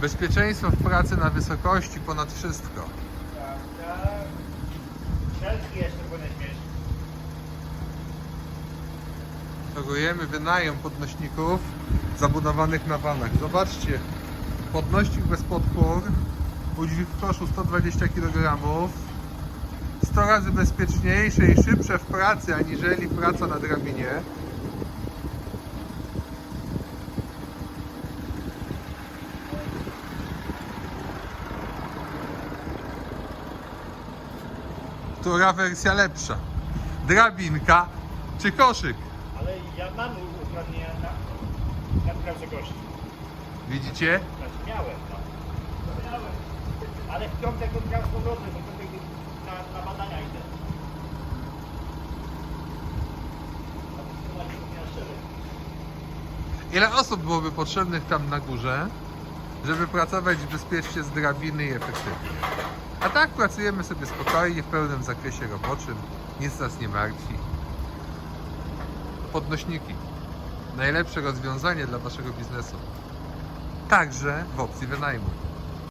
Bezpieczeństwo w pracy na wysokości ponad wszystko. Tak, tak. Szelki jeszcze powinien mieć. Sugerujemy wynajem podnośników zabudowanych na vanach. Zobaczcie, podnośnik bez podpór, udźwig w koszu 120 kg, 100 razy bezpieczniejsze i szybsze w pracy aniżeli praca na drabinie. Która wersja lepsza? Drabinka czy koszyk? Ale ja mam uprawnienia na, na prawo gości. Widzicie? Znaczy miałem, no. Miałem. Ale w piątek odgrał z powrotem, bo piątek na, na badania idę. Ile osób byłoby potrzebnych tam na górze, żeby pracować bezpiecznie z drabiny i efektywnie? A tak pracujemy sobie spokojnie, w pełnym zakresie roboczym. Nic nas nie martwi. Podnośniki. Najlepsze rozwiązanie dla Waszego biznesu. Także w opcji wynajmu.